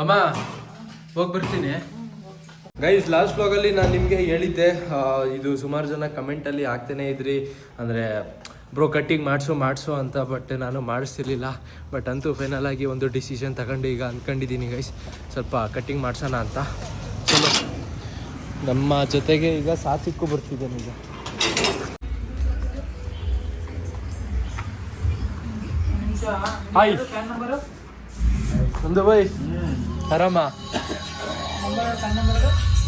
ಅಮ್ಮ ಹೋಗಿ ಬರ್ತೀನಿ. ಗೈಸ್ ಲಾಸ್ಟ್ ಬ್ಲಾಗಲ್ಲಿ ನಾನು ನಿಮಗೆ ಹೇಳಿದ್ದೆ ಇದು ಸುಮಾರು ಜನ ಕಮೆಂಟಲ್ಲಿ ಆಗ್ತಾನೆ ಇದ್ರಿ. ಅಂದರೆ ಬ್ರೋ ಕಟ್ಟಿಂಗ್ ಮಾಡಿಸು ಮಾಡಿಸು ಅಂತ ಬಟ್ ನಾನು ಮಾಡಿಸ್ತಿರ್ಲಿಲ್ಲ. ಬಟ್ ಅಂತೂ ಫೈನಲ್ ಆಗಿ ಒಂದು ಡಿಸಿಷನ್ ತಗೊಂಡು ಈಗ ಅಂದ್ಕೊಂಡಿದ್ದೀನಿ ಗೈಸ್ ಸ್ವಲ್ಪ ಕಟ್ಟಿಂಗ್ ಮಾಡಿಸೋಣ ಅಂತ. ಚಲೋ. ನಮ್ಮ ಜೊತೆಗೆ ಈಗ ಸಾತ್ವಿಕ್ಕು ಬರ್ತಿದ್ದೇನೆ ಈಗ ಹಾಯ್ ಒಂದು ಬೈ ಆರಾಮ?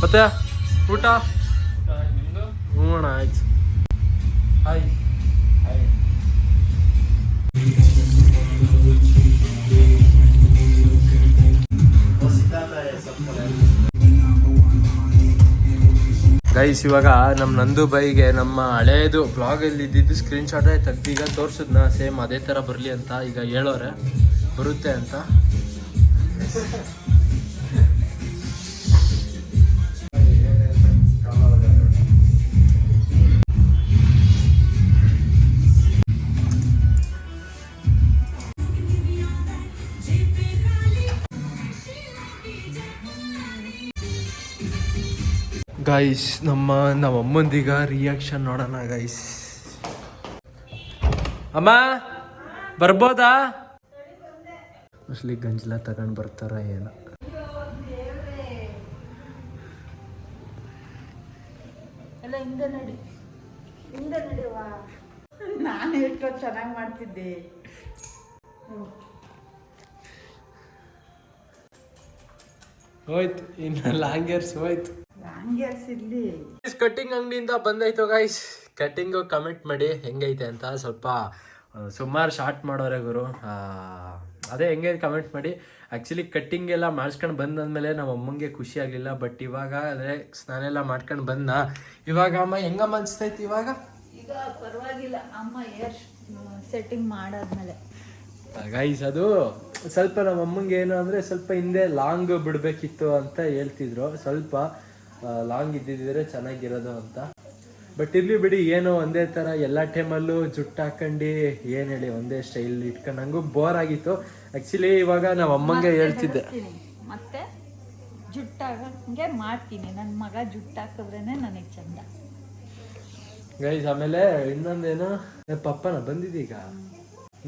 ಮತ್ತೆ? ಊಟ? ಹ್ಞೂ ಆಯ್ತು. ಹಾಯ್ ಗೈಸ್ ಇವಾಗ ನಮ್ಮ ನಂದು ಬೈಗೆ ನಮ್ಮ ಹಳೇದು ಬ್ಲಾಗಲ್ಲಿ ಇದ್ದಿದ್ದು ಸ್ಕ್ರೀನ್ ಶಾಟೇ ಈಗ ತೋರಿಸಿದ್ನ ಸೇಮ್ ಅದೇ ಥರ ಬರಲಿ ಅಂತ ಈಗ ಹೇಳೋರೆ. ಬರುತ್ತೆ ಅಂತ. ಗೈಸ್ ನಮ್ಮ ನಮ್ಮ ಅಮ್ಮಂದೀಗ ರಿಯಾಕ್ಷನ್ ನೋಡೋಣ ಗೈಸ್ ಅಮ್ಮ ಬರ್ಬೋದಾ? ಮೋಸ್ಟ್ಲಿ ಗಂಜಲ ತಗೊಂಡು ಬರ್ತಾರ ಏನೋ. ನಾನು ಎಷ್ಟು ಚೆನ್ನಾಗಿ ಮಾಡ್ತಿದ್ದೆ. ಹೋಯ್ತು ಇನ್ನು ಲಾಂಗೇರ್ಸ್ ಹೋಯ್ತು. ಕಟ್ಟಿಂಗ್ ಅಂಗಡಿಯಿಂದ ಬಂದಾಯ್ತು ಗೈಸ್ ಕಟ್ಟಿಂಗ್ ಕಮೆಂಟ್ ಮಾಡಿ ಹೆಂಗೈತೆ ಅಂತ ಸ್ವಲ್ಪ ಸುಮಾರು ಶಾರ್ಟ್ ಮಾಡೋರೆ ಗುರು. ಅದೇ ಹೆಂಗೆ ಕಮೆಂಟ್ ಮಾಡಿ. ಆ್ಯಕ್ಚುಲಿ ಕಟ್ಟಿಂಗ್ ಎಲ್ಲ ಮಾಡಿಸ್ಕೊಂಡು ಬಂದಾದ್ಮೇಲೆ ನಮ್ಮ ಅಮ್ಮಂಗೆ ಖುಷಿ ಆಗಲಿಲ್ಲ ಬಟ್ ಇವಾಗ ಅದೇ ಸ್ನಾನ ಎಲ್ಲ ಮಾಡ್ಕೊಂಡು ಬಂದ. ಇವಾಗ ಅಮ್ಮ ಹೆಂಗಮ್ಮ ಮನಸ್ತೈತಿ ಇವಾಗ? ಈಗ ಪರವಾಗಿಲ್ಲ ಅಮ್ಮ ಏರ್ ಸೆಟ್ಟಿಂಗ್ ಮಾಡಾದ್ಮೇಲೆ. ಗೈಸ್ ಅದು ಸ್ವಲ್ಪ ನಮ್ಮ ಅಮ್ಮಂಗೆ ಏನು ಅಂದರೆ ಸ್ವಲ್ಪ ಹಿಂದೆ ಲಾಂಗ್ ಬಿಡಬೇಕಿತ್ತು ಅಂತ ಹೇಳ್ತಿದ್ರು. ಸ್ವಲ್ಪ ಲಾಂಗ್ ಇದ್ದಿದ್ರೆ ಚೆನ್ನಾಗಿರೋದು ಅಂತ. ಬಟ್ ಇರ್ಲಿ ಬಿಡಿ ಏನು ಒಂದೇ ಥರ ಎಲ್ಲ ಟೈಮಲ್ಲೂ ಜುಟ್ಟು ಹಾಕೊಂಡು ಏನು ಹೇಳಿ ಒಂದೇ ಸ್ಟೈಲ್ ಇಟ್ಕೊಂಡು ನಂಗೂ ಬೋರ್ ಆಗಿತ್ತು. ಆ್ಯಕ್ಚುಲಿ ಇವಾಗ ನಾವು ಅಮ್ಮಂಗೆ ಹೇಳ್ತಿದ್ದೆ. ಮತ್ತೆ ಜುಟ್ಟಾಗಂಗೆ ಮಾಡ್ತೀನಿ. ನನ್ನ ಮಗ ಜುಟ್ಟು ಹಾಕಿದ್ರೇ ನನಗೆ ಚಂದ. ಗೈಸ್ ಆಮೇಲೆ ಇನ್ನೊಂದೇನು? ಪಪ್ಪನ ಬಂದಿದ್ದೀಗ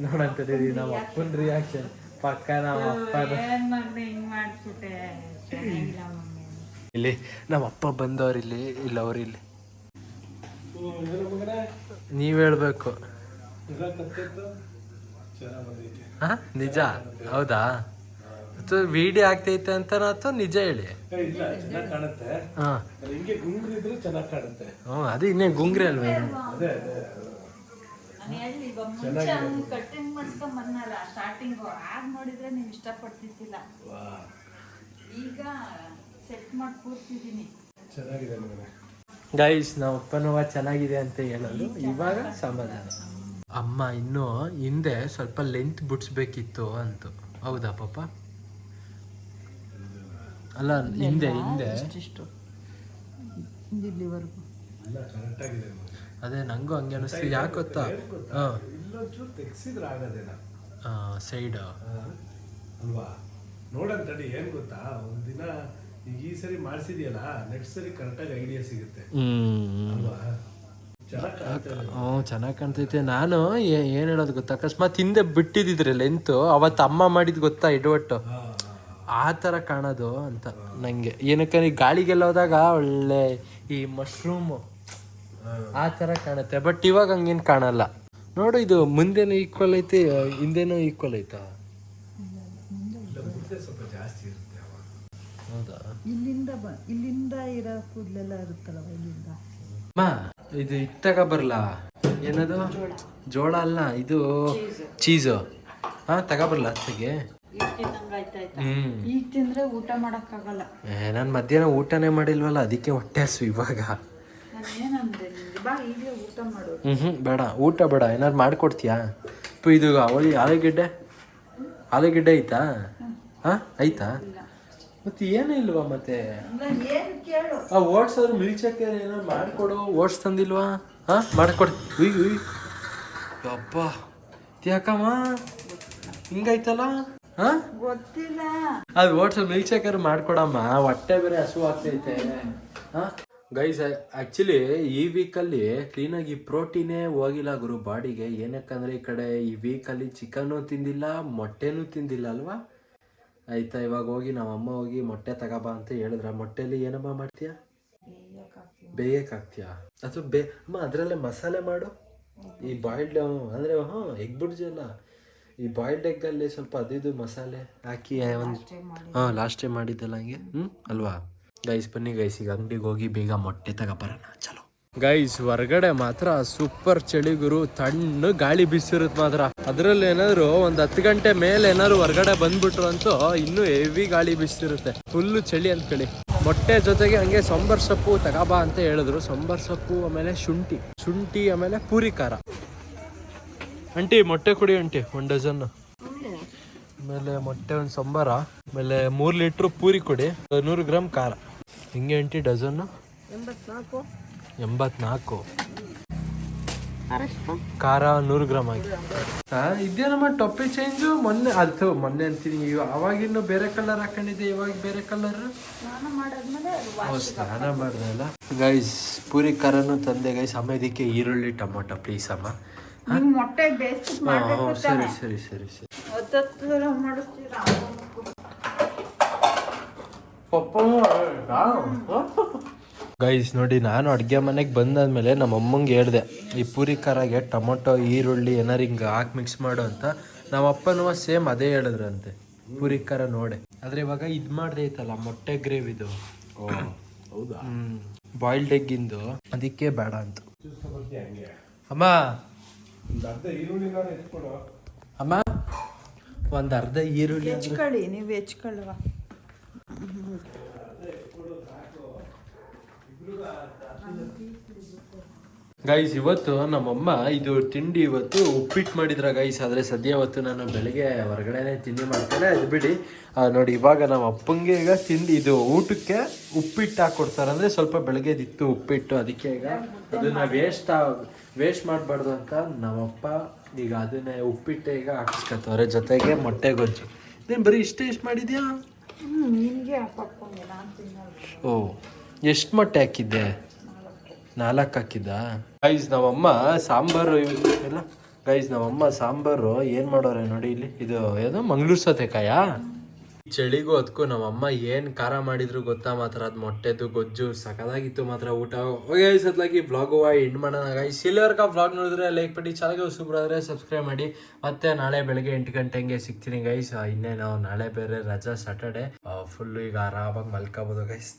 ನೋಡಂತೀರಿ ನಮ್ಮ ಅಪ್ಪನ ರಿಯಾಕ್ಷನ್ ಪಕ್ಕ ನಮ್ಮ ಅಪ್ಪನ ಇಲ್ಲಿ ನಮ್ಮ ಅಪ್ಪ ಬಂದವ್ರು ಇಲ್ಲಿ ಅವ್ರು ಇಲ್ಲಿ. ನೀವ್ ಹೇಳ್ಬೇಕು. ನಿಜ? ಹೌದಾ? ವಿಡಿಯೋ ಆಗ್ತೈತೆ ಅಂತ ಅಥವಾ ನಿಜ ಹೇಳಿ? ಹ್ಮ್ ಅದು ಇನ್ನೇ ಗುಂಗ್ರಿ ಅಲ್ವಾ ಸ್ಟಾರ್ಟಿಂಗ್ ಆಗ ನೋಡಿದ್ರೆ ನೀವು ಇಷ್ಟಪಡ್ತಿದ್ದಿಲ್ಲ ಈಗ ಸೆಟ್ ಮಾಡಿ ಕೂರ್ತಿದ್ದೀನಿ ಚೆನ್ನಾಗಿದೆ ಮಗನೇ ಗೈಸ್ ನಾವು ಅಪ್ಪನವ ಚೆನ್ನಾಗಿದೆ ಅಂತ ಹೇಳಲು ಇವಾಗ ಸಮಾಧಾನ. ಅಮ್ಮ ಇನ್ನು ಹಿಂದೆ ಸ್ವಲ್ಪ ಲೆಂತ್ ಬಿಡಿಸ್ಬೇಕಿತ್ತು ಅಂತ. ಹೌದಾ ಪಾಪ? ಅಲ್ಲ ಹಿಂದೆ ಹಿಂದೆ. ಇಲ್ಲಿವರೆಗೂ. ಅದೇ ನಂಗೂ ಹಂಗೆ ಅನಿಸ್ತು. ಯಾಕೆ ಗೊತ್ತಾ? ಹಾಂ. ಸೈಡ್ ಅಲ್ವಾ? ನೋಡಂತಡಿ ಏನು ಗೊತ್ತಾ? ಒಂದಿನ ಈಗ ಈ ಸರಿ ಮಾಡಿಸಿದ್ಯಲ್ಲ ನೆಕ್ಸ್ಟ್ ಸರಿ ಕರೆಕ್ಟಾಗಿ ಐಡಿಯಾ ಸಿಗುತ್ತೆ. ಅಲ್ವಾ? ಚೆನ್ನಾಗಿ ಕಾಣುತ್ತೆ. ನಾನು ಏನ್ ಹೇಳೋದು ಗೊತ್ತಾ? ಅಕಸ್ಮಾತ್ ಹಿಂದೆ ಬಿಟ್ಟಿದ್ರೆ ಲೆಂತ್ ಅವತ್ತು ಅಮ್ಮ ಮಾಡಿದ್ ಗೊತ್ತಾ ಇಡವಟ್ಟು ಆ ಥರ ಕಾಣೋದು ಅಂತ ನಂಗೆ. ಏನಕ್ಕೆ ಗಾಳಿಗೆಲ್ಲ ಹೋದಾಗ ಒಳ್ಳೆ ಈ ಮಶ್ರೂಮ್ ಆ ಥರ ಕಾಣುತ್ತೆ. ಬಟ್ ಇವಾಗ ಹಂಗೇನು ಕಾಣಲ್ಲ. ನೋಡು ಇದು ಮುಂದೆನೂ ಈಕ್ವಲ್ ಐತೆ ಹಿಂದೆನೂ ಈಕ್ವಲ್ ಐತಾ? ಸ್ವಲ್ಪ ಜಾಸ್ತಿ ಹೌದಾ? ಇಲ್ಲಿಂದ ಬ ಇಲ್ಲಿಂದ ಇರೋ ಕೂದಲೆಲ್ಲ ಇರುತ್ತಲ್ಲ ಇಲ್ಲಿಂದ? ಅಮ್ಮ ಇದು ಇತ್ತಾಗ ಬರಲ್ಲ ಏನದು? ಜೋಳ ಅಲ್ಲ ಇದು ಚೀಸು. ಹಾ ತಗೊಬರ್ಲ ಅತ್ತಿಗೆ. ಹ್ಮ್. ಈಗ ತಿಂದ್ರೆ ಊಟ ಮಾಡಕ್ಕಾಗಲ್ಲ. ಏ ನಾನು ಮಧ್ಯಾಹ್ನ ಊಟನೇ ಮಾಡಿಲ್ವಲ್ಲ ಅದಕ್ಕೆ ಹೊಟ್ಟೆ ಹಸು ಇವಾಗ. ನಾನು ಏನಂದೆ ಬಾ ಈಗಲೇ ಊಟ ಮಾಡು ಹ್ಮ್ ಹ್ಮ್ ಬೇಡ ಊಟ ಬೇಡ ಏನಾದ್ರು ಮಾಡ್ಕೊಡ್ತೀಯಾ? ಪ್ ಇದು ಅವಳಿ ಆಲೂಗೆಡ್ಡೆ? ಆಲೂಗೆಡ್ಡೆ ಐತಾ? ಹಾ ಐತಾ? ಮತ್ತೆ ಏನೂ ಇಲ್ವಾ ಮತ್ತೆ ಆ ಓಟ್ಸವ್ರು ಮಿಲ್ಚಕ್ಕೆ ಏನೋ ಮಾಡ್ಕೊಡು. ಓಟ್ಸ್ ತಂದಿಲ್ವಾ? ಹಾ? ಮಾಡಿಕೊಡಿ. ಉಯ್ ಉಯ್. ಯಾಕಮ್ಮ ಹಿಂಗೈತಲ್ಲ ಹಾ? ಗೊತ್ತಿಲ್ಲ. ಅದು ಹೋಟ್ಲ್ ಮಿಲ್ಕ್ ಶೇಕರ್ ಮಾಡ್ಕೊಡಮ್ಮ. ಹೊಟ್ಟೆ ಬೇರೆ ಹಸು ಆಗ್ತೈತೆ. ಗೈಸ್ ಆಕ್ಚುಲಿ ಈ ವೀಕಲ್ಲಿ ಕ್ಲೀನಾಗಿ ಪ್ರೋಟೀನೇ ಹೋಗಿಲ್ಲ ಗುರು. ಬಾಡಿಗೆ ಏನಕ್ಕಂದ್ರೆ ಈ ಕಡೆ ಈ ವೀಕಲ್ಲಿ ಚಿಕನ್ನು ತಿಂದಿಲ್ಲ ಮೊಟ್ಟೆನೂ ತಿಂದಿಲ್ಲ ಅಲ್ವಾ? ಆಯ್ತಾ ಇವಾಗ ಹೋಗಿ ನಮ್ಮ ಅಮ್ಮ ಹೋಗಿ ಮೊಟ್ಟೆ ತಗೋಬಾ ಅಂತ ಹೇಳಿದ್ರ ಮೊಟ್ಟೆಲಿ ಏನಮ್ಮ ಮಾಡ್ತೀಯ? ಬೇಯಕ್ಕೆ ಹಾಕ್ತೀಯಾ ಅಥವಾ ಬೇ ಅಮ್ಮ ಅದರಲ್ಲೇ ಮಸಾಲೆ ಮಾಡು. ಈ ಬಾಯ್ಲ್ಡ್ ಅಂದರೆ ಹಾಂ ಎಗ್ ಬಿಡ್ಜಲ್ಲ ಈ ಬಾಯ್ಲ್ಡ್ ಎಗ್ಗಲ್ಲಿ ಸ್ವಲ್ಪ ಅದಿದು ಮಸಾಲೆ ಹಾಕಿ ಒಂದು ಹಾಂ ಲಾಸ್ಟ್ ಟೈಮ್ ಮಾಡಿದ್ದಲ್ಲ ಹಂಗೆ? ಹ್ಞೂ ಅಲ್ವಾ? ಗೈಸ್ ಬನ್ನಿ ಗೈಸಿಗೆ ಈಗ ಅಂಗಡಿಗೆ ಹೋಗಿ ಬೇಗ ಮೊಟ್ಟೆ ತಗೋಬರೋಣ. ಚಲೋ. ಗೈಸ್, ಹೊರಗಡೆ ಮಾತ್ರ ಸೂಪರ್ ಚಳಿಗುರು, ತಣ್ಣು ಗಾಳಿ ಬೀಸಿರುತ್ತೆ ಮಾತ್ರ. ಅದ್ರಲ್ಲಿ ಏನಾದ್ರು ಒಂದ್ ಹತ್ತು ಗಂಟೆ ಮೇಲೆ ಏನಾದ್ರು ಹೊರಗಡೆ ಬಂದ್ಬಿಟ್ರು ಅಂತೂ ಇನ್ನೂ ಹೆವಿ ಗಾಳಿ ಬಿಸಿರುತ್ತೆ. ಫುಲ್ಲು ಚಳಿ ಅಂದ್ಕೊಳ್ಳಿ ಮೊಟ್ಟೆ ಜೊತೆಗೆ ಹಂಗೆ ಸೊಂಬರ್ ಸೊಪ್ಪು ತಗಬಾ ಅಂತ ಹೇಳಿದ್ರು. ಸೊಂಬರ್ ಸೊಪ್ಪು ಆಮೇಲೆ ಶುಂಠಿ. ಶುಂಠಿ ಆಮೇಲೆ ಪೂರಿ ಖಾರ. ಅಂಟಿ ಮೊಟ್ಟೆ ಕೊಡಿ ಅಂಟಿ ಒಂದ್ ಡಜನ್ ಆಮೇಲೆ ಮೊಟ್ಟೆ ಒಂದು ಸಾಂಬಾರ. ಆಮೇಲೆ ಮೂರು ಲೀಟ್ರ್ ಪೂರಿ ಕೊಡಿ. ನೂರು ಗ್ರಾಮ್ ಖಾರ. ಹಿಂಗೆ ಅಂಟಿ ಡಜನ್ನು ಎಂಬತ್ನಾಲ್ಕು. ಖಾರ ನೂರು ಗ್ರಾಮ್ ಆಗಿ. ಇದೇ ನಮ್ಮ ಟೊಪ್ಪಿ ಚೇಂಜು ಮೊನ್ನೆ ಅದು ಮೊನ್ನೆ ಅಂತೀನಿ ಇವಾಗ ಅವಾಗಿನ್ನು ಬೇರೆ ಕಲರ್ ಹಾಕೊಂಡಿದ್ದೆ ಇವಾಗ ಬೇರೆ ಕಲರ್ ಸ್ನಾನ ಮಾಡ್ದಲ್ಲ ಗೈಸ್ ಪೂರಿ ಖಾರನು ತಂದೆ ಗೈಸ್ ಅಮ್ಮ ಇದಕ್ಕೆ ಈರುಳ್ಳಿ ಟೊಮೊಟೊ ಪ್ಲೀಸ್ ಅಮ್ಮ. ಮೊಟ್ಟೆ ಸರಿ ಸರಿ ಸರಿ ಸರಿ. ಪಪ್ಪ ಗೈಸ್ ನೋಡಿ ನಾನು ಅಡುಗೆ ಮನೆಗೆ ಬಂದಾದಮೇಲೆ ನಮ್ಮ ಅಮ್ಮಂಗೆ ಹೇಳ್ದೆ ಈ ಪೂರಿ ಖಾರಾಗೆ ಟೊಮೊಟೊ ಈರುಳ್ಳಿ ಏನಾರು ಹಿಂಗೆ ಹಾಕಿ ಮಿಕ್ಸ್ ಮಾಡು ಅಂತ. ನಮ್ಮ ಅಪ್ಪನೂ ಸೇಮ್ ಅದೇ ಹೇಳಿದ್ರಂತೆ ಪೂರಿ ಖಾರ ನೋಡೆ. ಆದರೆ ಇವಾಗ ಇದು ಮಾಡ್ದೆ ಐತಲ್ಲ ಮೊಟ್ಟೆ ಗ್ರೇವಿದು ಹೌದಾ? ಬಾಯ್ಲ್ಡ್ ಎಗ್ಗಿಂದು ಅದಕ್ಕೆ ಬೇಡ ಅಂತ. ಅಮ್ಮ. ಅಮ್ಮ. ಒಂದು ಅರ್ಧ ಈರುಳ್ಳಿ ನೀವು ಹೆಚ್ಕೊಳ್ಳುವ. ಗೈಸ್ ಇವತ್ತು ನಮ್ಮಮ್ಮ ಇದು ತಿಂಡಿ ಇವತ್ತು ಉಪ್ಪಿಟ್ಟು ಮಾಡಿದ್ರ ಗೈಸ್ ಆದರೆ ಸದ್ಯ ಇವತ್ತು ನಾನು ಬೆಳಗ್ಗೆ ಹೊರಗಡೆನೆ ತಿಂಡಿ ಮಾಡ್ತೇನೆ. ಅದು ಬಿಡಿ. ನೋಡಿ ಇವಾಗ ನಮ್ಮ ಅಪ್ಪಂಗೆ ಈಗ ತಿಂಡಿ ಇದು ಊಟಕ್ಕೆ ಉಪ್ಪಿಟ್ಟು ಹಾಕ್ಕೊಡ್ತಾರೆ ಅಂದರೆ ಸ್ವಲ್ಪ ಬೆಳಗ್ಗೆದಿತ್ತು ಉಪ್ಪಿಟ್ಟು. ಅದಕ್ಕೆ ಈಗ ಅದನ್ನ ವೇಸ್ಟ್ ವೇಸ್ಟ್ ಮಾಡಬಾರ್ದು ಅಂತ ನಮ್ಮಪ್ಪ ಈಗ ಅದನ್ನೇ ಉಪ್ಪಿಟ್ಟೆ ಈಗ ಹಾಕಿಸ್ಕೊತವ್ರೆ ಜೊತೆಗೆ ಮೊಟ್ಟೆ ಗೊಜ್ಜು. ನೀನು ಬರೀ ಇಷ್ಟೇ ಇಷ್ಟು ಮಾಡಿದ್ಯಾ? ಓ. ಎಷ್ಟು ಮೊಟ್ಟೆ ಹಾಕಿದ್ದೆ? ನಾಲ್ಕು ಹಾಕಿದ್ದ? ಗೈಸ್ ನಮ್ಮಮ್ಮ ಸಾಂಬಾರು ಇಲ್ಲ. ಗೈಸ್ ನಮ್ಮಮ್ಮ ಸಾಂಬಾರು ಏನು ಮಾಡೋರೆ ನೋಡಿ ಇಲ್ಲಿ. ಇದು ಏನು ಮಂಗಳೂರು ಸೌತೆಕಾಯ? ಚಳಿಗೂ ಅದಕ್ಕೂ ನಮ್ಮಮ್ಮ ಏನು ಖಾರ ಮಾಡಿದ್ರು ಗೊತ್ತಾ? ಮಾತ್ರ ಅದು ಮೊಟ್ಟೆದು, ಗೊಜ್ಜು ಸಕದಾಗಿತ್ತು ಮಾತ್ರ ಊಟ. ಹೋಗಿ ಸತ್ಲಾಗಿ ಬ್ಲಾಗು ಎಂಡ್ ಮಾಡೋಣ. ಗೈಸ್ ಇಲ್ಲಿವರೆಗೂ ಬ್ಲಾಗ್ ನೋಡಿದ್ರೆ ಲೈಕ್ ಮಾಡಿ ಸೂಪರ್ ಆದರೆ ಸಬ್ಸ್ಕ್ರೈಬ್ ಮಾಡಿ. ಮತ್ತೆ ನಾಳೆ ಬೆಳಗ್ಗೆ ಎಂಟು ಗಂಟೆಗೆ ಸಿಗ್ತೀನಿ ಗೈಸ್ ಇನ್ನೇನು, ನಾಳೆ ಬೇರೆ ರಜಾ ಸಾಟರ್ಡೆ ಫುಲ್ಲು ಈಗ ಆರಾಮಾಗಿ ಮಲ್ಕೋಬೋದು ಗೈಸ್